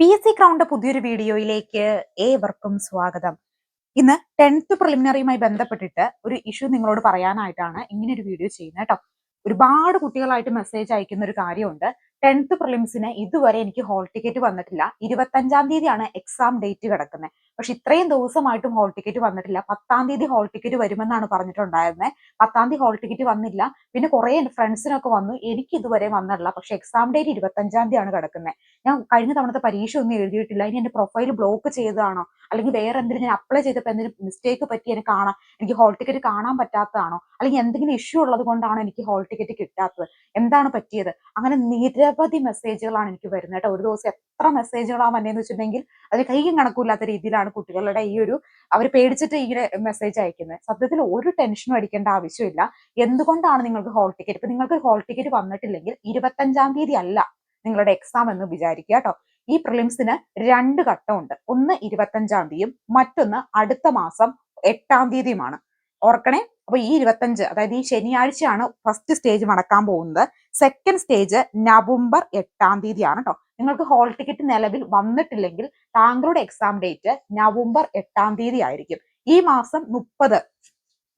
P S C crowned പുതിയൊരു വീഡിയോയിലേക്ക് ഏവർക്കും സ്വാഗതം. ഇന്ന് ടെൻത്ത് പ്രിലിമിനറിയുമായി ബന്ധപ്പെട്ടിട്ട് ഒരു ഇഷ്യൂ നിങ്ങളോട് പറയാനായിട്ടാണ് ഇങ്ങനെ ഒരു വീഡിയോ ചെയ്യുന്നത് കേട്ടോ. ഒരുപാട് കുട്ടികളായിട്ട് മെസ്സേജ് അയക്കുന്ന ഒരു കാര്യമുണ്ട്. ടെൻത്ത് പ്രിലിംസിന് ഇതുവരെ എനിക്ക് ഹോൾ ടിക്കറ്റ് വന്നിട്ടില്ല. ഇരുപത്തഞ്ചാം തീയതിയാണ് എക്സാം ഡേറ്റ് കിടക്കുന്നത്. പക്ഷെ ഇത്രയും ദിവസമായിട്ടും ഹോൾ ടിക്കറ്റ് വന്നിട്ടില്ല. പത്താം തീയതി ഹോൾ ടിക്കറ്റ് വരുമെന്നാണ് പറഞ്ഞിട്ടുണ്ടായിരുന്നത് പത്താം തീയതി ഹോൾ ടിക്കറ്റ് വന്നില്ല. പിന്നെ കുറെ ഫ്രണ്ട്സിനൊക്കെ വന്നു. എനിക്ക് ഇതുവരെ വന്നിട്ടില്ല. പക്ഷെ എക്സാം ഡേറ്റ് ഇരുപത്തഞ്ചാം ആണ് കിടക്കുന്നത് ഞാൻ കഴിഞ്ഞ തവണത്തെ പരീക്ഷ ഒന്നും എഴുതിയിട്ടില്ല. ഇനി എന്റെ പ്രൊഫൈൽ ബ്ലോക്ക് ചെയ്തതാണോ? അല്ലെങ്കിൽ വേറെ എന്തെങ്കിലും ഞാൻ അപ്ലൈ ചെയ്തപ്പോൾ എന്തെങ്കിലും മിസ്റ്റേക്ക് പറ്റി എനിക്ക് കാണാൻ എനിക്ക് ഹോൾ ടിക്കറ്റ് കാണാൻ പറ്റാത്തതാണോ? അല്ലെങ്കിൽ എന്തെങ്കിലും ഇഷ്യൂ ഉള്ളത് കൊണ്ടാണോ എനിക്ക് ഹോൾ ടിക്കറ്റ് കിട്ടാത്തത്? എന്താണ് പറ്റിയത്? അങ്ങനെ നിരവധി മെസ്സേജുകളാണ് എനിക്ക് വരുന്നത് കേട്ടോ. ഒരു ദിവസം എത്ര മെസ്സേജുകളാണ് വന്നതെന്ന് വെച്ചിട്ടുണ്ടെങ്കിൽ അതിന് കൈയും കണക്കൂല്ലാത്ത രീതിയിലാണ് കുട്ടികളുടെ ഈ ഒരു അവർ പേടിച്ചിട്ട് ഇങ്ങനെ മെസ്സേജ് അയക്കുന്നത് സത്യത്തിൽ ഒരു ടെൻഷനും അടിക്കേണ്ട ആവശ്യമില്ല. എന്തുകൊണ്ടാണ് നിങ്ങൾക്ക് ഹോൾ ടിക്കറ്റ് ഇപ്പൊ നിങ്ങൾക്ക് ഹോൾ ടിക്കറ്റ് വന്നിട്ടില്ലെങ്കിൽ ഇരുപത്തഞ്ചാം തീയതി അല്ല നിങ്ങളുടെ എക്സാം എന്ന് വിചാരിക്കുക കേട്ടോ. ഈ പ്രിലിംസിന് രണ്ട് ഘട്ടമുണ്ട് ഒന്ന് ഇരുപത്തഞ്ചാം തീയതിയും മറ്റൊന്ന് അടുത്ത മാസം എട്ടാം തീയതിയുമാണ്. ഓർക്കണേ? അപ്പൊ ഈ ഇരുപത്തഞ്ച് അതായത് ഈ ശനിയാഴ്ചയാണ് ഫസ്റ്റ് സ്റ്റേജ് നടക്കാൻ പോകുന്നത്. സെക്കൻഡ് സ്റ്റേജ് നവംബർ എട്ടാം തീയതിയാണ് കേട്ടോ നിങ്ങൾക്ക് ഹോൾ ടിക്കറ്റ് നിലവിൽ വന്നിട്ടില്ലെങ്കിൽ താങ്കളുടെ എക്സാം ഡേറ്റ് നവംബർ എട്ടാം തീയതി ആയിരിക്കും. ഈ മാസം മുപ്പത്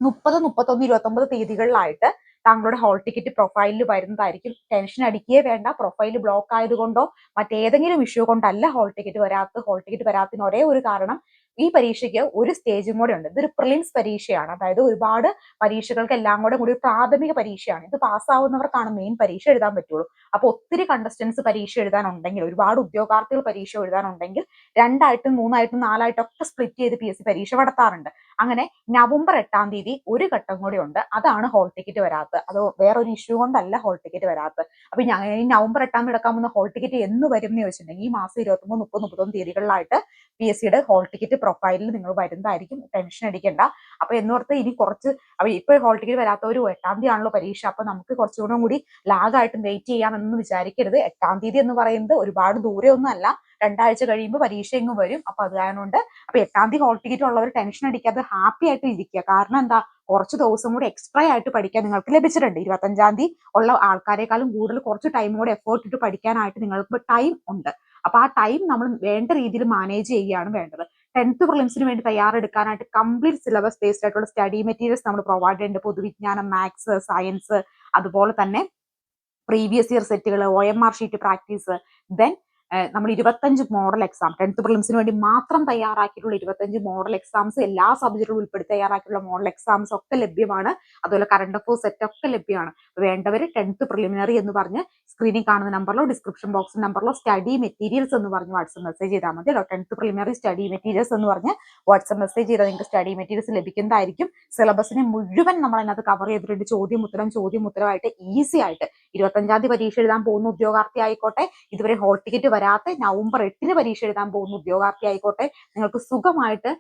മുപ്പത് മുപ്പത്തൊന്ന് ഇരുപത്തൊമ്പത് തീയതികളിലായിട്ട് താങ്കളുടെ ഹോൾ ടിക്കറ്റ് പ്രൊഫൈലിൽ വരുന്നതായിരിക്കും. ടെൻഷൻ അടിക്കുകയേ വേണ്ട പ്രൊഫൈൽ ബ്ലോക്ക് ആയതുകൊണ്ടോ മറ്റേതെങ്കിലും ഇഷ്യൂ കൊണ്ടല്ല ഹോൾ ടിക്കറ്റ് വരാത്ത ഹോൾ ടിക്കറ്റ് വരാത്തതിന് ഒരേ ഒരു കാരണം ഈ പരീക്ഷയ്ക്ക് ഒരു സ്റ്റേജും കൂടെ ഉണ്ട്. ഇതൊരു പ്രിലിംസ് പരീക്ഷയാണ്. അതായത് ഒരുപാട് പരീക്ഷകൾക്ക് എല്ലാം കൂടെ കൂടി പ്രാഥമിക പരീക്ഷയാണ്. ഇത് പാസ്സാവുന്നവർക്കാണ് മെയിൻ പരീക്ഷ എഴുതാൻ പറ്റുള്ളൂ. അപ്പൊ ഒത്തിരി കണ്ടസ്റ്റൻസ് പരീക്ഷ എഴുതാനുണ്ടെങ്കിൽ ഒരുപാട് ഉദ്യോഗാർത്ഥികൾ പരീക്ഷ എഴുതാനുണ്ടെങ്കിൽ രണ്ടായിട്ടും മൂന്നായിട്ടും നാലായിട്ടും ഒക്കെ സ്പ്ലിറ്റ് ചെയ്ത് പി എസ് സി പരീക്ഷ നടത്താറുണ്ട് അങ്ങനെ നവംബർ എട്ടാം തീയതി ഒരു ഘട്ടം കൂടി ഉണ്ട്. അതാണ് ഹോൾ ടിക്കറ്റ് വരാത്തത്. അത് വേറൊരു ഇഷ്യൂ കൊണ്ടല്ല ഹോൾ ടിക്കറ്റ് വരാത്തത്. അപ്പൊ ഞാൻ ഈ നവംബർ എട്ടാം തീയതി എടുക്കാൻ പോകുന്ന ഹോൾ ടിക്കറ്റ് എന്ന് വരും എന്ന് ചോദിച്ചിട്ടുണ്ടെങ്കിൽ ഈ മാസം ഇരുപത്തൊമ്പത് മുപ്പത് മുപ്പത്തൊന്ന് തീയതികളിലായിട്ട് പി എസ് സിയുടെ ഹോൾ ടിക്കറ്റ് പ്രൊഫൈലിൽ നിങ്ങൾ വരുന്നതായിരിക്കും. ടെൻഷൻ അടിക്കേണ്ട. അപ്പൊ എന്നോർത്ത് ഇനി കുറച്ച് അപ്പൊ ഇപ്പൊ ഹോൾ ടിക്കറ്റ് വരാത്ത ഒരു എട്ടാം തീയതി ആണല്ലോ പരീക്ഷ. അപ്പൊ നമുക്ക് കുറച്ചുകൂടെ കൂടി ലാഗായിട്ടും വെയിറ്റ് ചെയ്യാമെന്ന് വിചാരിക്കരുത്. എട്ടാം തീയതി എന്ന് പറയുന്നത് ഒരുപാട് ദൂരെ ഒന്നും അല്ല. രണ്ടാഴ്ച കഴിയുമ്പോൾ പരീക്ഷ ഇങ്ങ് വരും. അപ്പൊ അത് കാരണം കൊണ്ട് അപ്പൊ എട്ടാം തീയതി ഹോൾ ടിക്കറ്റ് ഉള്ളവർ ടെൻഷൻ അടിക്കാതെ ഹാപ്പി ആയിട്ട് ഇരിക്കുക. കാരണം എന്താ? കുറച്ച് ദിവസം കൂടി എക്സ്ട്രാ ആയിട്ട് പഠിക്കാൻ നിങ്ങൾക്ക് ലഭിച്ചിട്ടുണ്ട്. ഇരുപത്തഞ്ചാം തീയതി ഉള്ള ആൾക്കാരെക്കാളും കൂടുതൽ കുറച്ച് ടൈം കൂടെ എഫേർട്ട് ഇട്ട് പഠിക്കാനായിട്ട് നിങ്ങൾക്ക് ടൈം ഉണ്ട്. അപ്പൊ ആ ടൈം നമ്മൾ വേണ്ട രീതിയിൽ മാനേജ് ചെയ്യുകയാണ് വേണ്ടത്. ടെൻത്ത് പ്രിലിംസിന് വേണ്ടി തയ്യാറെടുക്കാനായിട്ട് കംപ്ലീറ്റ് സിലബസ് ബേസ്ഡ് ആയിട്ടുള്ള സ്റ്റഡി മെറ്റീരിയൽസ് നമ്മൾ പ്രൊവൈഡ് ചെയ്യുന്നുണ്ട് പൊതുവിജ്ഞാനം മാത്സ് സയൻസ് അതുപോലെ തന്നെ പ്രീവിയസ് ഇയർ സെറ്റുകൾ O M R sheet practice then നമ്മൾ ഇരുപത്തഞ്ച് മോഡൽ എക്സാം ടെൻത്ത് പ്രിലിംസിന് വേണ്ടി മാത്രം തയ്യാറാക്കിയിട്ടുള്ള ഇരുപത്തഞ്ച് മോഡൽ എക്സാംസ് എല്ലാ സബ്ജക്റ്റുകളും ഉൾപ്പെടുത്തി തയ്യാറാക്കിയിട്ടുള്ള മോഡൽ എക്സാംസ് ഒക്കെ ലഭ്യമാണ്. അതുപോലെ കറണ്ട് അഫേഴ്സ് സെറ്റ് ഒക്കെ ലഭ്യമാണ്. വേണ്ടവർ ടെൻത്ത് പ്രിലിമിനറി എന്ന് പറഞ്ഞ് സ്ക്രീനിൽ കാണുന്ന നമ്പറിലോ ഡിസ്ക്രിപ്ഷൻ ബോക്സ് നമ്പറിലോ സ്റ്റഡി മെറ്റീരിയൽസ് എന്ന് പറഞ്ഞ് വാട്സപ്പ് മെസ്സേജ് ചെയ്താൽ മതി കേട്ടോ. ടെൻത്ത് പ്രിലിമിനറി സ്റ്റഡി മെറ്റീരിയൽസ് എന്ന് പറഞ്ഞ് വാട്സപ്പ് മെസ്സേജ് ചെയ്താൽ നിങ്ങൾക്ക് സ്റ്റഡി മെറ്റീരിയൽസ് ലഭിക്കുന്നതായിരിക്കും. സിലബസിനെ മുഴുവൻ നമ്മൾ അതിനകത്ത് കവർ ചെയ്തിട്ടുണ്ട്. ചോദ്യം ഉത്തരം ചോദ്യം ഉത്തരമായിട്ട് ഈസി ആയിട്ട്. ഇരുപത്തഞ്ചാം തീയതി പരീക്ഷ എഴുതാൻ പോകുന്ന ഉദ്യോഗാർത്ഥി ആയിക്കോട്ടെ ഇതുവരെ ഹോൾ ടിക്കറ്റ് വരാത്ത നവംബർ എട്ടിന് പരീക്ഷ എഴുതാൻ പോകുന്ന ഉദ്യോഗാർത്ഥി ആയിക്കോട്ടെ നിങ്ങൾക്ക് സുഖമായിട്ട്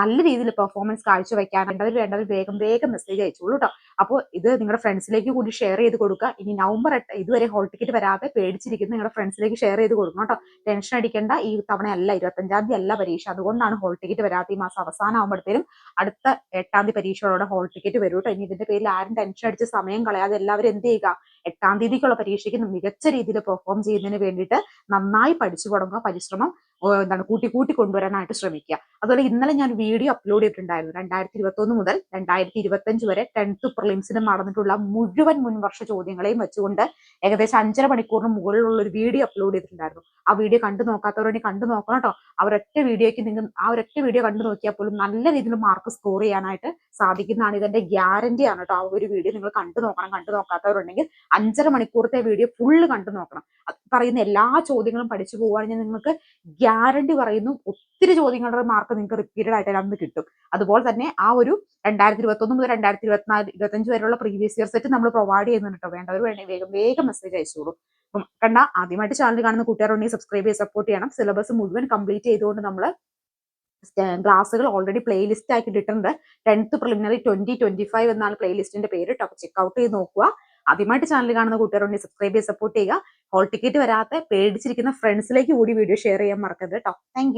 നല്ല രീതിയിൽ പെർഫോമൻസ് കാഴ്ചവെക്കാൻ വേണ്ടവർ വേണ്ടവർ വേഗം വേഗം മെസ്സേജ് അയച്ചോളൂ കേട്ടോ അപ്പോൾ ഇത് നിങ്ങളുടെ ഫ്രണ്ട്സിലേക്ക് കൂടി ഷെയർ ചെയ്ത് കൊടുക്കുക. ഇനി നവംബർ എട്ട് ഇതുവരെ ഹോൾ ടിക്കറ്റ് വരാതെ പേടിച്ചിരിക്കുന്ന നിങ്ങളുടെ ഫ്രണ്ട്സിലേക്ക് ഷെയർ ചെയ്ത് കൊടുക്കണം കേട്ടോ ടെൻഷൻ അടിക്കേണ്ട. ഈ തവണയല്ല ഇരുപത്തഞ്ചാം തീയതി അല്ല പരീക്ഷ. അതുകൊണ്ടാണ് ഹോൾ ടിക്കറ്റ് വരാത്ത ഈ മാസം അവസാനം ആകുമ്പോഴത്തേനും അടുത്ത എട്ടാം തീയതി പരീക്ഷയോടെ ഹോൾ ടിക്കറ്റ് വരും കേട്ടോ ഇനി ഇതിന്റെ പേരിൽ ആരും ടെൻഷൻ അടിച്ച് സമയം കളയാതെ എല്ലാവരും എന്ത് ചെയ്യുക? എട്ടാം തീയതിക്കുള്ള പരീക്ഷയ്ക്ക് മികച്ച രീതിയിൽ പെർഫോം ചെയ്യുന്നതിന് വേണ്ടിയിട്ട് നന്നായി പഠിച്ചു തുടങ്ങുക പരിശ്രമം എന്താണ് കൂട്ടി കൂട്ടി കൊണ്ടുവരാനായിട്ട് ശ്രമിക്കുക. അതുപോലെ ഇന്നലെ ഞാൻ വീഡിയോ അപ്ലോഡ് ചെയ്തിട്ടുണ്ടായിരുന്നു. രണ്ടായിരത്തി ഇരുപത്തി ഒന്ന് മുതൽ രണ്ടായിരത്തി ഇരുപത്തഞ്ച് വരെ ടെൻത്ത് പ്രിലിംസിന് നടന്നിട്ടുള്ള മുഴുവൻ മുൻവർഷ ചോദ്യങ്ങളെയും വെച്ചുകൊണ്ട് ഏകദേശം അഞ്ചര മണിക്കൂറിന് മുകളിലുള്ള ഒരു വീഡിയോ അപ്ലോഡ് ചെയ്തിട്ടുണ്ടായിരുന്നു. ആ വീഡിയോ കണ്ടു നോക്കാത്തവരോടെ കണ്ടു നോക്കണം കേട്ടോ. അവരൊറ്റ വീഡിയോയ്ക്ക് നിങ്ങൾ ആ ഒരൊറ്റ വീഡിയോ കണ്ടു നോക്കിയാൽ പോലും നല്ല രീതിയിൽ മാർക്ക് സ്കോർ ചെയ്യാനായിട്ട് സാധിക്കുന്നതാണ് ഇതിന്റെ ഗ്യാരണ്ടി ആണ് കേട്ടോ. ആ ഒരു വീഡിയോ നിങ്ങൾ കണ്ടു നോക്കണം കണ്ടു നോക്കാത്തവരുണ്ടെങ്കിൽ അഞ്ചര മണിക്കൂറത്തെ വീഡിയോ ഫുള്ള് കണ്ടു നോക്കണം. പറയുന്ന എല്ലാ ചോദ്യങ്ങളും പഠിച്ചു പോവുകയാണെങ്കിൽ നിങ്ങൾക്ക് ഗ്യാരണ്ടി പറയുന്നു. ഒത്തിരി ചോദ്യങ്ങളുടെ മാർക്ക് നിങ്ങൾക്ക് റിപ്പീറ്റഡ് ആയിട്ട് അന്ന് കിട്ടും. അതുപോലെ തന്നെ ആ ഒരു രണ്ടായിരത്തി ഇരുപത്തൊന്ന് മുതൽ രണ്ടായിരത്തി ഇരുപത്തിനാല് ഇരുപത്തഞ്ച് വരെയുള്ള പ്രീവിയസ് ഇയർ സെറ്റ് നമ്മൾ പ്രൊവൈഡ് ചെയ്യുന്നുണ്ട് വേണ്ടവർ വേണമെങ്കിൽ വേഗം വേഗം മെസ്സേജ് അയച്ചോളൂ. അപ്പം കണ്ട ആദ്യമായിട്ട് ചാനൽ കാണുന്ന കൂട്ടുകാരുണ്ടെങ്കിൽ സബ്സ്ക്രൈബ് ചെയ്ത് സപ്പോർട്ട് ചെയ്യണം. സിലബസ് മുഴുവൻ കംപ്ലീറ്റ് ചെയ്തുകൊണ്ട് നമ്മൾ ക്ലാസ്സുകൾ ഓൾറെഡി പ്ലേലിസ്റ്റ് ആക്കി ഇട്ടിട്ടുണ്ട്. Tenth preliminary twenty twenty five എന്നാണ് പ്ലേലിസ്റ്റിന്റെ പേര് ചെക്ക് ഔട്ട് ചെയ്ത് നോക്കുക. ആദ്യമായിട്ട് ചാനൽ കാണുന്ന കൂട്ടുകാരുണ്ടെങ്കിൽ സബ്സ്ക്രൈബ് ചെയ്ത് സപ്പോർട്ട് ചെയ്യുക. ഹോൾ ടിക്കറ്റ് വരാത്ത പേടിച്ചിരിക്കുന്ന ഫ്രണ്ട്സിലേക്ക് കൂടി വീഡിയോ ഷെയർ ചെയ്യാൻ മറക്കരുത് കേട്ടോ താങ്ക്